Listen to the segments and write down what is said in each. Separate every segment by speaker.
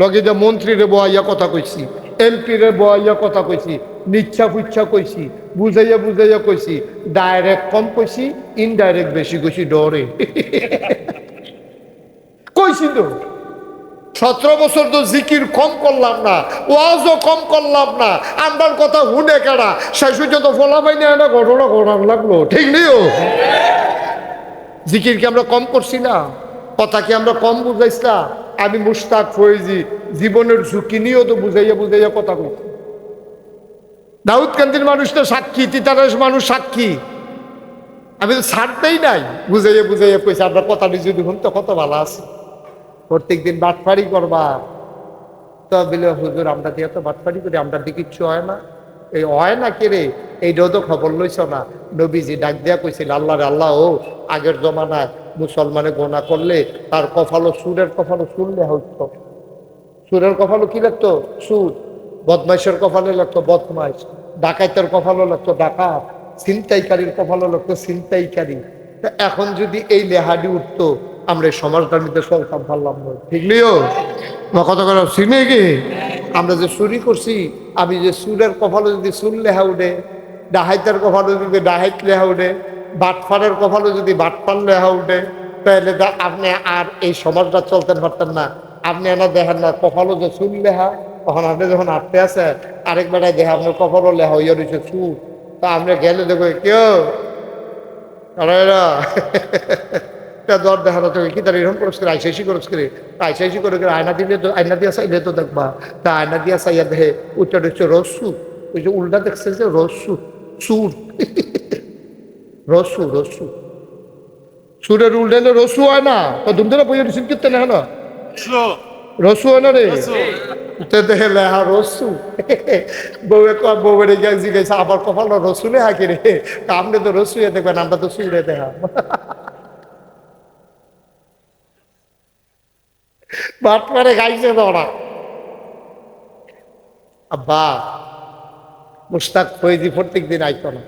Speaker 1: লগে যে মন্ত্রীরে বয়াইয়া কথা কইছি, এমপি রে বয়াইয়া কথা কইছি, নিচ্ছা ফুচ্ছা কইছি, বুঝাইয়া বুঝাইয়া কইছি ডাইরেক্ট কম কইছি ইনডাইরেক্ট বেশি কইছি ডরে। কইছি তো। সতেরো বছর তো জিকির কম করলাম না, ওয়াজও কম করলাম না, আমরার কথা হুনে কেডা? শেষ পর্যন্ত ফলা পাইনি একটা ঘটনা ঘটান লাগল, ঠিক নিও জিকির কি আমরা কম করছি না? কথা কি আমরা কম বুঝাইছি না? আমি মুস্তাক ফয়েজি জীবনের ঝুঁকি নিয়েও তো বুঝাইয়া বুঝাইয়া কথা কইছি দাউদ কান্দির মানুষ তো সাক্ষী তিতারাস মানুষ সাক্ষী। আমি তো ছাড়তেই নাই, বুঝাইয়া বুঝাইয়া কইছি আমরা কথা যদি শুন তো কত ভালো আছে। প্রত্যেকদিন বাটফারি করবা। তো বলে, হুজুর, আমরা দিয়ে তো বাটফারি করি, আমরা দিকে কিচ্ছু হয় না। এই হয় না কে রে? এইটাও তো খবর লইছ না? নবীজি ডাক দিয়া কইছিল আল্লাহ রে আল্লাহ, ও আগের জমানায় মুসলমানে গোনা করলে তার কফালো সুরের কফালো শুনলে হইতো। সুরের কপালও কি লাগতো সুর। বদমাইশের কপালে লাগতো বদমাইশ। ডাকাইতের কপালও লাগতো ডাকাত। ছিনতাইকারীর কপালও লাগতো ছিনতাইকারী। এখন যদি এই লেহাডি উঠতো, আমরা এই সমাজটার মধ্যে চলতাম পারলাম না। ঠিক নিও কত করে চিনে কি? আমরা যে চুরি করছি, আমি যে সুরের কপালে যদি সুর লেহা উঠে, ডাহাইতের কপালে যদি ডাহাইত লেহা উঠে, বাটফারের কপালে যদি বাটফার লেহা উঠে, তাহলে তো আপনি আর এই সমাজটা চলতে পারতেন না। আপনি এনা দেখেন না কপালও যে চুল লেহা, তখন আপনি যখন আটতে আছে আরেক বেড়ায় দেখে আপনার কপালও লেহা ইয়ে রয়েছে চুল। তা আমরা গেলে দেখো কেউ তা দর দেখা তো কি তার এরকম করস করে আইসাইসি করস করে? আইসাইসি করে করে? আয়না দিলে তো আয়না দিয়া চাইলে তো দেখবা। তা আয়না দিয়া চাইয়া দেখে ওইটা হচ্ছে রসু। ওই যে উল্টা দেখছে যে রসু। সুর। রসু রসু। সুরের রসু হয় না। তো ধুমধারা বইয়ের রিসিভ করতে না না রসু। হয় না রে? দেখে লেহা রসু। বউয়ে কয় বউয়ের গিয়ে জিজ্ঞাসা আবার কপাল রসুলে হাকি রে? আপনি তো রসুয়ে দেখবেন আমরা তো সুরে দেখা বাট মারে গাইছে ওরা আব্বা, মুস্তাক ফৈজি প্রত্যেক দিন আইতো না।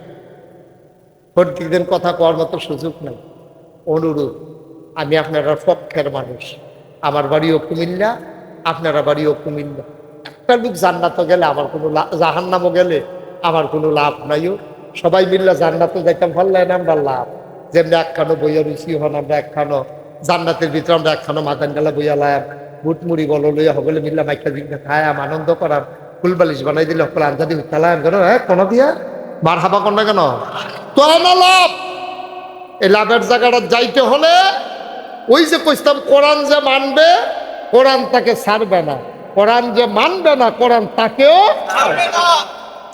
Speaker 1: প্রত্যেক দিন কথা কওয়ার মতো সুযোগ নাই। অনুরোধ আমি আপনারা পক্ষের মানুষ। আমার বাড়িও কুমিল্লা, আপনারা বাড়িও কুমিল্লা। একটা লোক জান্নাতও গেলে আমার কোনো জাহান্নামও গেলে আমার কোনো লাভ নাইও। সবাই মিল্লা জান্নাতও যাইতাম পারলেন আমরা লাভ যেমনি একখানো বইয়া রুচি হন, আমরা একখানো জান্নাতের ভিতরে আমরা একখানো মাদান গেলা বইয়া লায়াম বুট মুড়ি বলো লইয়া সকলে মিল্লা মাইকা জিজ্ঞা খায় আম আনন্দ করার ফুলবালিশ বানাই দিলে সকলে দিয়ে তালাম কেন হ্যাঁ কোনো দিয়া? মার হাবা কর না কেন? তো না লাভ। এই লাভের জায়গাটা যাইতে হলে ওই যে কইতাম কোরআন যে মানবে কোরআন তাকে ছাড়বে না। কোরআন যে মানবে না কোরআন তাকেও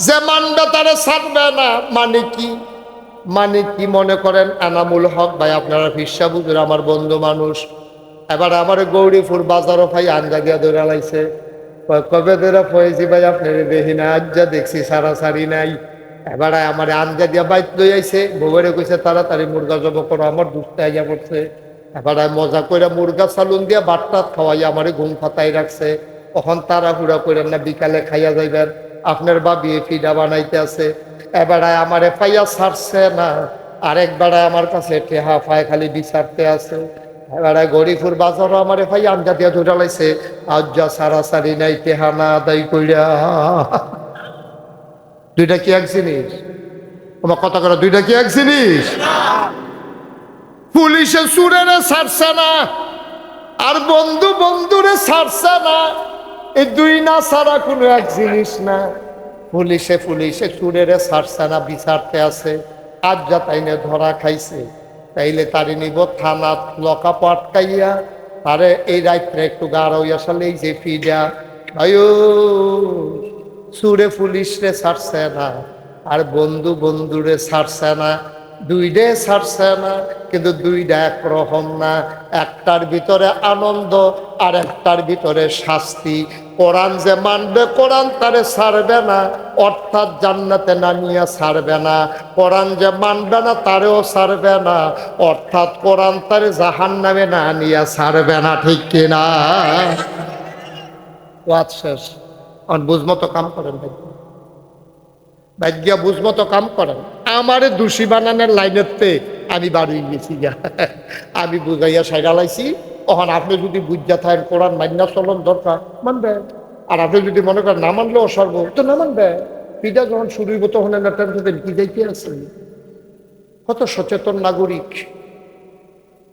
Speaker 1: যে মানবে তারে ছাড়বে না। মানে কি? মানে কি মনে করেন? এনামুল হক ভাই, আপনারা ফিসা বুঝুন, আমার বন্ধু মানুষ। এবার আমার গৌরীপুর বাজারও ভাই আঞ্জা দিয়া ধরে কবে ধরে ফয়েছি ভাই, আপনার দেখি না আজ্জা দেখছি, সারা সারি নাই। এবার আমার আঞ্জা দিয়া বাইক লই আইছে বউরে কইছে, তাড়াতাড়ি মুরগা জব করো, আমার দুধটা আইয়া পড়ছে। এবার মজা করে মুরগা সালুন দিয়া বাটটা খাওয়াই আমার ঘুম ফাতাই রাখছে। তখন তারা হুড়া করে না, বিকালে খাইয়া যাইবেন। আপনার বাবি ফিডা বানাইতে আছে। এবার আমারে পাইয়া ছাড়ছে না। আরেক বেড়ায় আমার কাছে টেহা ফায় খালি বিচারতে আছে। এবারে গরিপুর বাজারও আমারে ভাই আঞ্জা দিয়া ধরে লাইছে। আজ্জা সারা সারি নাই, টেহা না আদায় কইরা। দুইটা কি এক জিনিস? আমার কথা করে দুইটা কি এক জিনিস? পুলিশে সুরেরে ছাড়ছে না, আর বন্ধু বন্ধুরে ছাড়ছে না। এই দুই না ছাড়া কোনো এক জিনিস না। পুলিশে পুলিশে চুরেরে ছাড়ছে না বিচারতে আছে। আজ যা তাইনে ধরা খাইছে। তাইলে তারে নিব থানা লকা পটকাইয়া তারে এই রাত্রে একটু গাড় হইয়া সালে এই যে ফিডা। আয়ো সুরে পুলিশ রে ছাড়ছে না। আর বন্ধু বন্ধুরে ছাড়ছে না। দুইডে ছাড়ছে না, কিন্তু দুইটা একরকম না। একটার ভিতরে আনন্দ, আর একটার ভিতরে শাস্তি। কোরআন যে মানবে, কোরআন তারে ছাড়বে না, অর্থাৎ জান্নাতে নামিয়া ছাড়বে না। কোরআন যে মানবে না, তারেও ছাড়বে না, অর্থাৎ কোরআন তারে জাহান নামে না নিয়ে ছাড়বে না, ঠিক কিনা শেষ। বুঝমতো কাম করেন ভাগ্য ভাগ্যা বুঝমতো কাম করেন। আমারে দোষী বানানোর লাইনেতে আমি বাড়ি গেছি গা। আমি বুঝাইয়া সাইডা লাইছি তখন আপনি যদি বুঝা থাকেন কোরআন মান্না চলন দরকার, মানবে? আর আপনি যদি মনে করেন না মানলে সর্ব তো না মানবে? পিঠা যখন শুরু হইব তখন এনার টেনশন কি যাইতে কত সচেতন নাগরিক।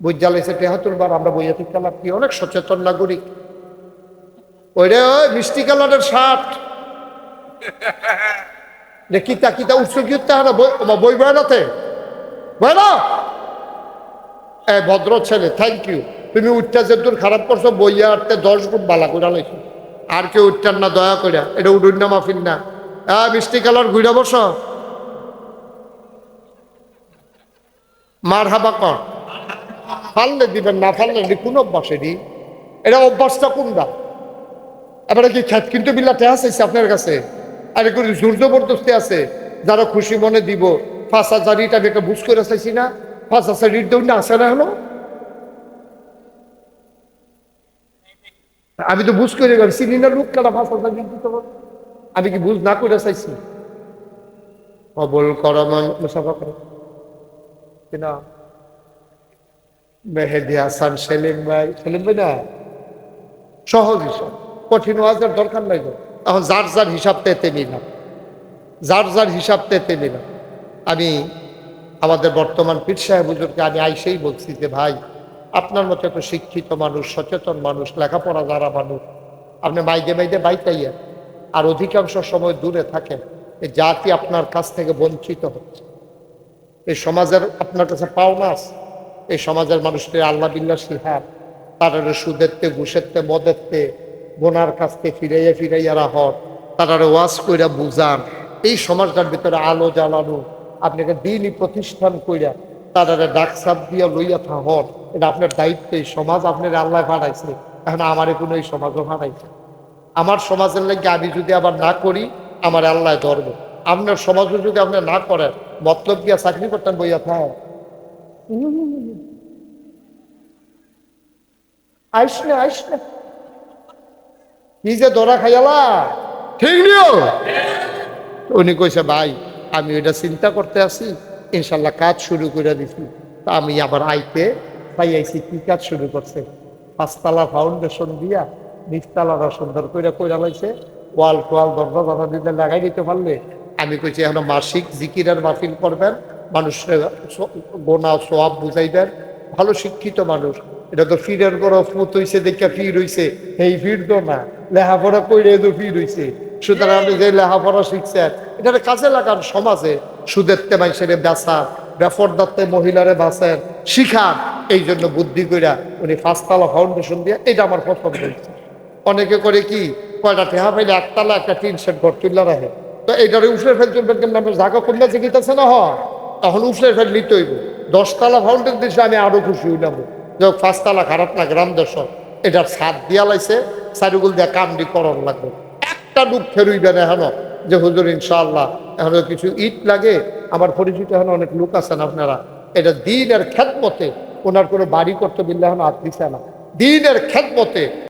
Speaker 1: বৈদ্যালয় তেহাত্তর বার আমরা বইয়া থেকে লাভ কি, অনেক সচেতন নাগরিক। ওই রে মিষ্টি কালারের শার্ট। রে কিতা কিতা উৎস কি উঠতে হয় না বই- বেড়াতে? বেড়া? এ, ভদ্র ছেলে থ্যাংক ইউ তুমি উঠটা যে দূর খারাপ করছ, বইয়া আটতে দশ গুণ বালা করে লাইছো আর কেউ উঠটার না, দয়া করে এটা উডুন না, মাফিন না। মিষ্টি কালার ঘুরে বস। মার হাবা কর। ফাললে দিবেন, না ফাললে এটি কোন অভ্যাস এটি? এটা অভ্যাসটা কোনটা? এবারে কি খ্যাত কিন্তু বিলাতে আছে আপনার কাছে? আর একটু জোর জবরদস্তি আছে, যারা খুশি মনে দিব। পাঁচ হাজারিটা আমি একটা বুঝ করে চাইছি না, পাঁচ হাজারির দৌড় না আসে না হলো আমি তো বুঝ করে গেলাম, চিনি না লোক কেনা পাঁচ হাজার দিতে? আমি কি বুঝ না করে চাইছি? কবল করমান মুসাফা করে। কিনা? মেহেদি হাসান, সেলিম ভাই সেলিম ভাই না? সহজ কঠিন ওয়াজের দরকার নাই তো। এখন যার যার হিসাব পেতে নিলাম। যার যার হিসাব পেতে নিলাম। আমি আমাদের বর্তমান পীর সাহেব হুজুরকে আমি আইসেই বলছি যে, ভাই, আপনার মতো এত শিক্ষিত মানুষ, সচেতন মানুষ, লেখাপড়া যারা মানুষ, আপনি মাইদে মাইদে বাইতাইয়া আর অধিকাংশ সময় দূরে থাকেন। এই জাতি আপনার কাছ থেকে বঞ্চিত হচ্ছে। এই সমাজের আপনার কাছে পাওনা আছে। এই সমাজের মানুষদের আল্লাহ বিল্লা সিহার তারা সুদেরতে, ঘুষেরতে, মদেরতে বোনার কাছতে ফিরাইয়া ফিরাইয়া রাহর তারা ওয়াজ কইরা বুঝান। এই সমাজটার ভিতরে আলো জ্বালানো, আপনাকে দিনই প্রতিষ্ঠান কইরা তারা ডাক সাপ দিয়া লইয়া থাহন এটা আপনার দায়িত্ব। এই সমাজ আপনার আল্লাহ ভাড়াইছে এখন আমারে কোনো এই সমাজও ভাড়াইছে আমার সমাজের লাগে আমি যদি আবার না করি, আমার আল্লাহ ধরবে। আপনার সমাজও যদি আপনি না করেন, মতলব দিয়া চাকরি করতেন বইয়া থাক আইস না আইস না। যে ধরা খাইয়ালা? ঠিক নিও। উনি কইছে ভাই আমি ওইটা চিন্তা করতে আছি। ইনশাল্লাহ কাজ শুরু করে দিছি। তা আমি আবার আইতে তাই আইছি কি কাজ শুরু করছে? পাঁচতলা ফাউন্ডেশন দিয়া নিচতলাটা সুন্দর করে কইরা লাইছে। ওয়াল টোয়াল দরজা দরজা দিতে লাগাই দিতে পারলে। আমি কইছি এখন মাসিক জিকিরের মাহফিল করবেন। মানুষের গোনা সোয়াব বুঝাইবেন। ভালো শিক্ষিত মানুষ। এটা তো ফিরের বড় ফুত হইছে দেখে ফির হইছে। এই ফির তো না। লেহাপড়া কইরে তো ফির হইছে। সুতরাং আপনি যে লেহাপড়া শিখছেন এটা কাজে লাগান সমাজে। সুদেরতে মানুষের বেচা বেফরদাতে মহিলারে বাঁচেন, শিখান। এই জন্য বুদ্ধি কইরা উনি পাঁচতলা ফাউন্ডেশন দিয়ে এটা আমার পছন্দ হয়েছে অনেকে করে কি, কয়টা টেহা পাইলে একতলা একটা টিন সেট ঘর তুললা রাখে। তো এইটারে উফরে ফেল চলবে নামে জাগা করলে জিগিতেছে না হয়? তখন উফরে ফেল নিতে হইব। দশতলা ফাউন্ডেশন দিচ্ছে আমি আরও খুশি হইলাম। যাক পাঁচতলা খারাপ না গ্রাম দেশ এটার ছাদ দিয়া লাইছে চারিগুল দিয়ে কামডি করণ লাগবে। একটা লুক ফেরুইবে না এখন, যে হুজুর ইনশাআল্লাহ এখন কিছু ইট লাগে। আমার পরিচিত এখন অনেক লোক আছেন আপনারা। এটা দিনের খ্যাতমতে ওনার কোনো বাড়ি করতে বিল্লাহ এখন আর দিছে না। দিনের খেদমতে